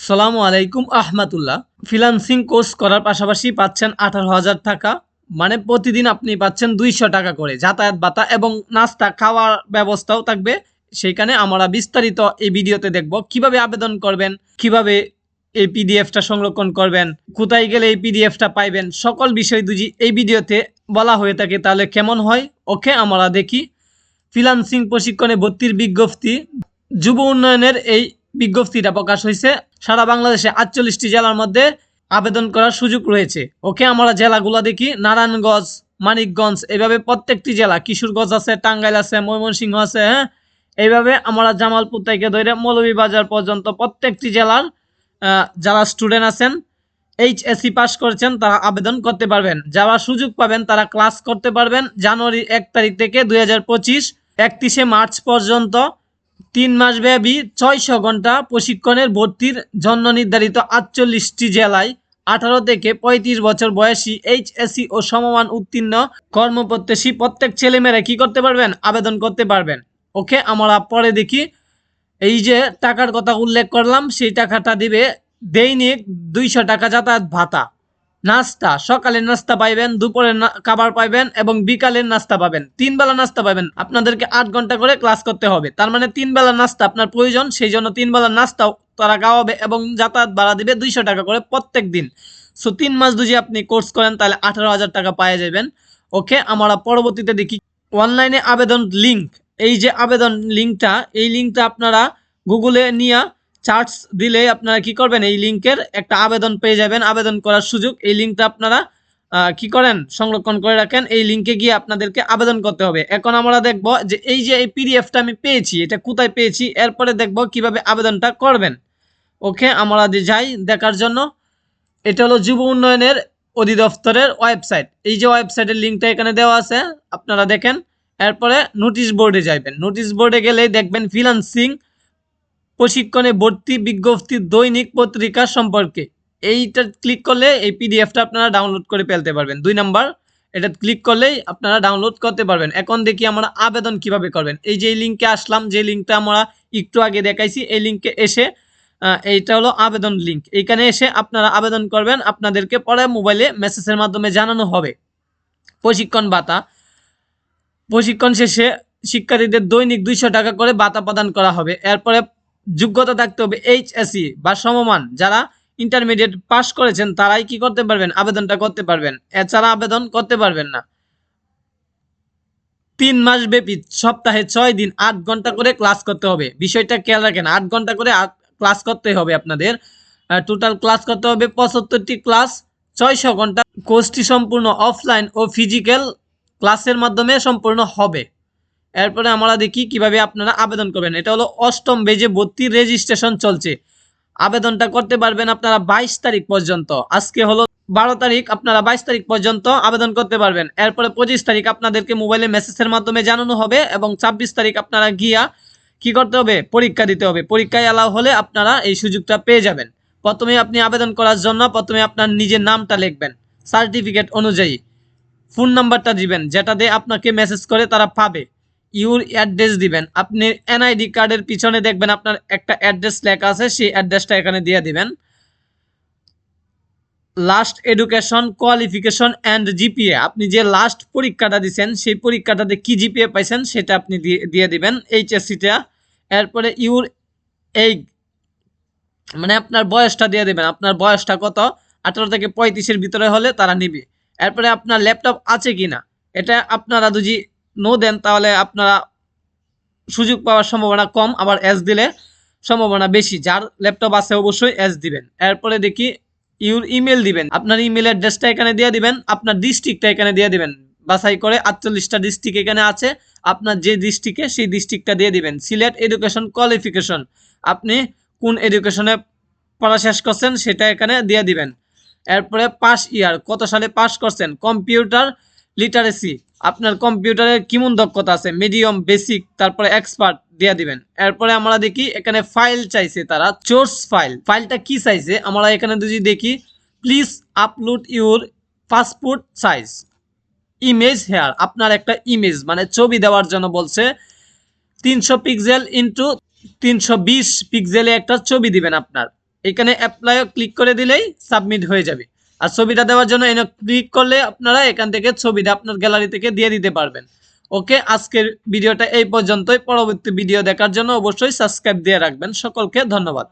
সালামু আলাইকুম আহমাতুল্লাহ freelancing course করার পাশাপাশি পাচ্ছেন আঠারো হাজার টাকা। মানে প্রতিদিন আপনি পাচ্ছেন দুইশো টাকা করে। যাতায়াত ভাতা এবং নাস্তা খাওয়ার ব্যবস্থাও থাকবে। সেইখানে আমরা বিস্তারিত এই ভিডিওতে দেখব কীভাবে আবেদন করবেন, কীভাবে এই পিডিএফটা সংরক্ষণ করবেন, কোথায় গেলে এই পিডিএফটা পাইবেন, সকল বিষয় দুজি এই ভিডিওতে বলা হয়ে থাকে। তাহলে কেমন হয়? ওকে, আমরা দেখি। ফ্রিলান্সিং প্রশিক্ষণে ভর্তির বিজ্ঞপ্তি। যুব উন্নয়নের এই বিজ্ঞপ্তিটা প্রকাশ হয়েছে। সারা বাংলাদেশে আটচল্লিশটি জেলার মধ্যে আবেদন করার সুযোগ রয়েছে। ওকে, আমরা জেলাগুলো দেখি। নারায়ণগঞ্জ, মানিকগঞ্জ, এভাবে প্রত্যেকটি জেলা, কিশোরগঞ্জ আছে, টাঙ্গাইল আছে, ময়মনসিংহ আছে হ্যাঁ? এইভাবে আমরা জামালপুর থেকে ধরে মৌলভীবাজার পর্যন্ত প্রত্যেকটি জেলার যারা স্টুডেন্ট আছেন এইচএসসি পাস করেছেন, তারা আবেদন করতে পারবেন। যারা সুযোগ পাবেন, তারা ক্লাস করতে পারবেন। জানুয়ারি এক তারিখ থেকে দুই হাজার পঁচিশ, একত্রিশে মার্চ পর্যন্ত তিন মাস ব্যাপী ছয়শো ঘণ্টা প্রশিক্ষণের ভর্তির জন্য নির্ধারিত আটচল্লিশটি জেলায় আঠারো থেকে পঁয়ত্রিশ বছর বয়সী এইচএসসি ও সমমান উত্তীর্ণ কর্মপ্রত্যাশী প্রত্যেক ছেলেমেয়েরা কি করতে পারবেন? আবেদন করতে পারবেন। ওকে, আমরা পরে দেখি। এই যে টাকার কথা উল্লেখ করলাম, সেই টাকাটা দিবে দৈনিক দুইশো টাকা যাতায়াত ভাতা। নাস্তা সকালের নাস্তা পাইবেন দুপুরের খাবার পাইবেন এবং বিকালের নাস্তা পাবেন। তিন বেলা নাস্তা পাবেন। আপনাদেরকে আট ঘণ্টা করে ক্লাস করতে হবে। তার মানে তিন বেলা নাস্তা আপনার প্রয়োজন। সেই জন্য তিন বেলা নাস্তাও তারা খাওয়াবে এবং যাতায়াত ভাড়া দিবে দুইশো টাকা করে প্রত্যেক দিন। সো তিন মাস যদি আপনি কোর্স করেন, তাহলে আঠারো হাজার টাকা পাওয়া যাবেন। ওকে আমরা পরবর্তীতে দেখি অনলাইনে আবেদন লিঙ্ক। এই যে আবেদন লিঙ্কটা, এই লিঙ্কটা আপনারা গুগলে নিয়ে চার্টস দিলে আপনারা কি করবেন? এই লিঙ্কের একটা আবেদন পেয়ে যাবেন। আবেদন করার সুযোগ এই লিঙ্কটা আপনারা কি করেন? সংরক্ষণ করে রাখেন। এই লিঙ্কে গিয়ে আপনাদেরকে আবেদন করতে হবে। এখন আমরা দেখব যে এই যে এই পিডিএফটা আমি পেয়েছি, এটা কোথায় পেয়েছি? এরপরে দেখব কীভাবে আবেদনটা করবেন। ওকে, আমরা যে যাই দেখার জন্য। এটা হলো যুব উন্নয়নের অধিদপ্তরের ওয়েবসাইট। এই যে ওয়েবসাইটের লিঙ্কটা এখানে দেওয়া আছে, আপনারা দেখেন। এরপরে নোটিশ বোর্ডে যাইবেন। নোটিশ বোর্ডে গেলেই দেখবেন ফ্রিলান্সিং প্রশিক্ষণে ভর্তি বিজ্ঞপ্তি দৈনিক পত্রিকা সম্পর্কে। এইটা ক্লিক করলে এই পিডিএফটা আপনারা ডাউনলোড করে ফেলতে পারবেন। দুই নাম্বার, এটা ক্লিক করলেই আপনারা ডাউনলোড করতে পারবেন। এখন দেখি আমরা আবেদন কীভাবে করবেন। এই যে লিঙ্কে আসলাম, যে লিঙ্কটা আমরা একটু আগে দেখাইছি, এই লিঙ্কে এসে এইটা হলো আবেদন লিঙ্ক এইখানে এসে আপনারা আবেদন করবেন। আপনাদেরকে পরে মোবাইলে মেসেজের মাধ্যমে জানানো হবে। প্রশিক্ষণ ভাতা। প্রশিক্ষণ শেষে শিক্ষার্থীদের দৈনিক দুইশো টাকা করে ভাতা প্রদান করা হবে। এরপরে যোগ্যতা থাকতে হবে এইচএসসি বা সমমান। যারা ইন্টারমিডিয়েট পাস করেছেন, তারাই কি করতে পারবেন? আবেদনটা করতে পারবেন। এছাড়া আবেদন করতে পারবেন না। তিন মাস ব্যাপী, সপ্তাহে ছয় দিন, আট ঘণ্টা করে ক্লাস করতে হবে। বিষয়টা খেয়াল রাখেন, আট ঘণ্টা করে ক্লাস করতে হবে আপনাদের। টোটাল ক্লাস করতে হবে পঁচাত্তরটি ক্লাস ছয়শো ঘণ্টা। কোর্সটি সম্পূর্ণ অফলাইন ও ফিজিক্যাল ক্লাসের মাধ্যমে সম্পূর্ণ হবে। এরপরে আমরা দেখি কীভাবে আপনারা আবেদন করবেন। এটা হলো অষ্টম বেজে ভর্তি রেজিস্ট্রেশন চলছে। আবেদনটা করতে পারবেন আপনারা বাইশ তারিখ পর্যন্ত। আজকে হলো বারো তারিখ, আপনারা বাইশ তারিখ পর্যন্ত আবেদন করতে পারবেন। এরপরে পঁচিশ তারিখ আপনাদেরকে মোবাইলে মেসেজের মাধ্যমে জানানো হবে এবং ছাব্বিশ তারিখ আপনারা গিয়া কি করতে হবে? পরীক্ষা দিতে হবে। পরীক্ষায় অ্যালাউ হলে আপনারা এই সুযোগটা পেয়ে যাবেন। প্রথমে আপনি আবেদন করার জন্য প্রথমে আপনার নিজের নামটা লিখবেন। সার্টিফিকেট অনুযায়ী। ফোন নাম্বারটা দিবেন, যেটা দিয়ে আপনাকে মেসেজ করে তারা পাবে। ইউর অ্যাড্রেস দিবেন। আপনি এনআইডি কার্ডের পিছনে দেখবেন আপনার একটা অ্যাড্রেস লেখা আছে, সেই অ্যাড্রেসটা এখানে দিয়ে দিবেন। Last education qualification and GPA আপনি যে লাস্ট পরীক্ষাটা দিচ্ছেন সেই পরীক্ষাটাতে কি জিপিএ পাইছেন, সেটা আপনি দিয়ে দিবেন এইচএসসিটা এরপরে ইউর এই মানে আপনার বয়সটা দিয়ে দেবেন। আপনার বয়সটা কত? আঠারো থেকে পঁয়ত্রিশের ভিতরে হলে তারা নিবে। এরপরে আপনার ল্যাপটপ আছে কি না এটা আপনারা যদি নো দেন, তাহলে আপনারা সুযোগ পাওয়ার সম্ভাবনা কম, আবার এস দিলে সম্ভাবনা বেশি। যার ল্যাপটপ আছে অবশ্যই এস দিবেন। এরপরে দেখি ইউর ইমেল দিবেন। আপনার ইমেল অ্যাড্রেসটা এখানে দিয়ে দিবেন, আপনার ডিস্ট্রিক্টটা এখানে দিয়ে দিবেন। বাছাই করে আটচল্লিশটা ডিস্ট্রিক্ট এখানে আছে, আপনার যে ডিস্ট্রিক্টে সেই ডিস্ট্রিক্টটা দিয়ে দিবেন। সিলেট এডুকেশন কোয়ালিফিকেশন আপনি কোন এডুকেশনে পড়া শেষ করছেন সেটা এখানে দিয়ে দিবেন। এরপরে পাস ইয়ার কত সালে পাস করছেন? কম্পিউটার লিটারেসি আপনার কম্পিউটারের কেমন দক্ষতা আছে? মিডিয়াম বেসিক তারপরে এক্সপার্ট দিয়ে দিবেন। এরপরে আমরা দেখি এখানে ফাইল চাইছে তারা চোর্স ফাইল ফাইলটা কি চাইছে? আমরা এখানে যদি দেখি please upload your passport size image here আপনার একটা ইমেজ মানে ছবি দেওয়ার জন্য বলছে, তিনশো পিক্সেল ইন্টু তিনশো বিশ পিক্সেলে একটা ছবি দিবেন আপনার। এখানে অ্যাপ্লাই ক্লিক করে দিলেই সাবমিট হয়ে যাবে। আর ছবিটা দেওয়ার জন্য এনে ক্লিক করলে আপনারা এখান থেকে ছবিটা আপনার গ্যালারি থেকে দিয়ে দিতে পারবেন। ওকে, আজকের ভিডিওটা এই পর্যন্তই। পরবর্তী ভিডিও দেখার জন্য অবশ্যই সাবস্ক্রাইব দিয়ে রাখবেন। সকলকে ধন্যবাদ।